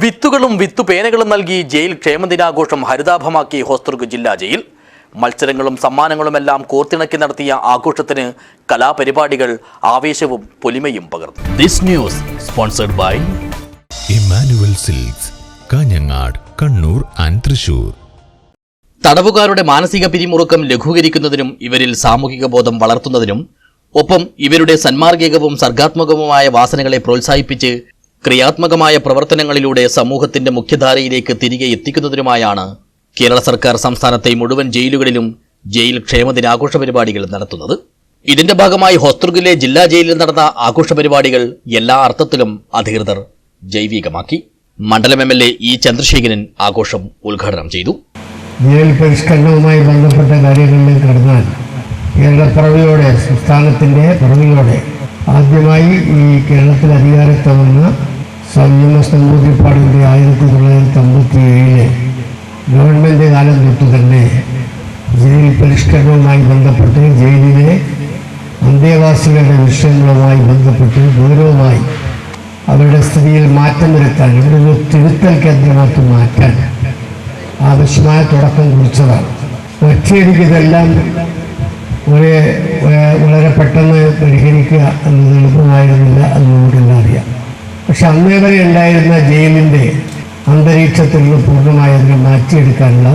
വിത്തുകളും വിത്തുപേനകളും നൽകി ജയിൽ ക്ഷേമദിനാഘോഷം ഹരിതാഭമാക്കി ഹോസ്ദുർഗ് ജില്ലാ ജയിൽ. മത്സരങ്ങളും സമ്മാനങ്ങളുമെല്ലാം കോർത്തിണക്കി നടത്തിയ ആഘോഷത്തിന് കലാപരിപാടികൾ ആവേശവും പൊലിമയും പകർന്നു. This news sponsored by Emmanuel Silks Kanhangad Kannur and Thrissur. തടവുകാരുടെ മാനസിക പിരിമുറുക്കം ലഘൂകരിക്കുന്നതിനും ഇവരിൽ സാമൂഹിക ബോധം വളർത്തുന്നതിനും ഒപ്പം ഇവരുടെ സന്മാർഗികവും സർഗാത്മകവുമായ വാസനകളെ പ്രോത്സാഹിപ്പിച്ച് ക്രിയാത്മകമായ പ്രവർത്തനങ്ങളിലൂടെ സമൂഹത്തിന്റെ മുഖ്യധാരയിലേക്ക് തിരികെ എത്തിക്കുന്നതിനുമായാണ് കേരള സർക്കാർ സംസ്ഥാനത്തെ മുഴുവൻ ജയിലുകളിലും ജയിൽ ക്ഷേമദിനാഘോഷ പരിപാടികൾ നടത്തുന്നത്. ഇതിന്റെ ഭാഗമായി ഹോസ്ദുർഗിലെ ജില്ലാ ജയിലിൽ നടന്ന ആഘോഷ പരിപാടികൾ എല്ലാ അർത്ഥത്തിലും അധികൃതർ ജൈവികമാക്കി. മണ്ഡലം M L A E Chandrasekharan ആഘോഷം ഉദ്ഘാടനം ചെയ്തു. ജയിൽ പരിഷ്കരണവുമായി ബന്ധപ്പെട്ട കാര്യങ്ങളിലേക്ക് കടന്നാൽ കേരളപ്പിറവിയോടെ സംസ്ഥാനത്തിന്റെ പിറവിയോടെ ആദ്യമായി ഈ കേരളത്തിൽ അധികാരത്തിൽ വന്ന സംയമ നമ്പൂതിരിപ്പാടിന്റെ ആയിരത്തി തൊള്ളായിരത്തി അമ്പത്തി ഏഴിലെ ഗവൺമെന്റ് കാലം തൊട്ട് തന്നെ ജയിൽ പരിഷ്കരണവുമായി ബന്ധപ്പെട്ട് ജയിലിലെ അന്തേവാസികളുടെ വിഷയങ്ങളുമായി ബന്ധപ്പെട്ട് ഗൗരവമായി അവരുടെ സ്ഥിതിയിൽ മാറ്റം വരുത്താൻ ഇവിടെ ഒരു തിരുത്തൽ കേന്ദ്രമാക്കി മാറ്റാൻ ആവശ്യമായ തുടക്കം കുറിച്ചതാണ്. ഒറ്റയടിക്ക് ഇതെല്ലാം ഒരേ വളരെ പെട്ടെന്ന് പരിഹരിക്കുക എന്നത് എളുപ്പമായിരുന്നില്ല എന്ന് നമുക്കെല്ലാം അറിയാം. പക്ഷെ അന്നേ വരെ ഉണ്ടായിരുന്ന ജയിലിന്റെ അന്തരീക്ഷത്തിൽ നിന്ന് പൂർണമായി അതിനെ മാറ്റിയെടുക്കാനുള്ള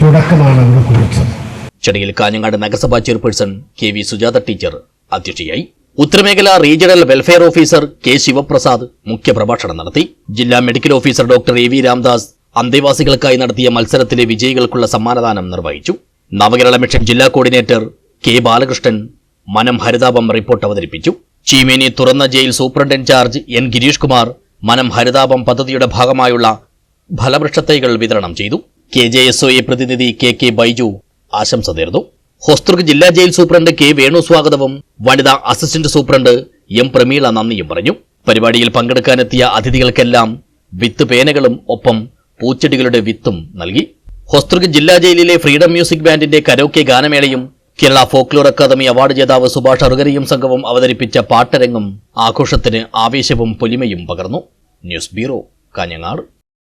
തുടക്കമാണ് അവിടെ കുറിച്ചത്. ചെടിയിൽ കാഞ്ഞങ്ങാട് നഗരസഭാ chairperson K V Sujatha teacher അധ്യക്ഷയായി. ഉത്തരമേഖല regional welfare officer K Sivaprasad മുഖ്യപ്രഭാഷണം നടത്തി. ജില്ലാ medical officer doctor A V Ramdas അന്തേവാസികൾക്കായി നടത്തിയ മത്സരത്തിലെ വിജയികൾക്കുള്ള സമ്മാനദാനം നിർവഹിച്ചു. നവകേരള മിഷൻ ജില്ലാ കോർഡിനേറ്റർ കെ ബാലകൃഷ്ണൻ മനം ഹരിതാപം റിപ്പോർട്ട് അവതരിപ്പിച്ചു. ചീമേനി തുറന്ന jail superintendent in charge N Girish Kumar മനം ഹരിതാപം പദ്ധതിയുടെ ഭാഗമായുള്ള ഫലവൃക്ഷത്തൈകൾ വിതരണം ചെയ്തു. K J S O A പ്രതിനിധി കെ കെ ബൈജു ആശംസ നേർന്നു. ഹോസ്ദുർഗ് ജില്ലാ ജയിൽ സൂപ്രണ്ട് കെ വേണു സ്വാഗതവും വനിതാ അസിസ്റ്റന്റ് സൂപ്രണ്ട് എം പ്രമീള നന്ദിയും പറഞ്ഞു. പരിപാടിയിൽ പങ്കെടുക്കാനെത്തിയ അതിഥികൾക്കെല്ലാം വിത്ത് പേനകളും ഒപ്പം പൂച്ചെടികളുടെ വിത്തും നൽകി. ഹോസ്ദുർഗ് ജില്ലാ ജയിലിലെ ഫ്രീഡം മ്യൂസിക് ബാൻഡിന്റെ കരോക്കെ ഗാനമേളയും കേരള ഫോക്ലോർ അക്കാദമി അവാർഡ് ജേതാവ് സുഭാഷ് അറുകരയും സംഘവും അവതരിപ്പിച്ച പാട്ടരങ്ങും ആഘോഷത്തിന് ആവേശവും പൊലിമയും പകർന്നു. News bureau Kanhangad.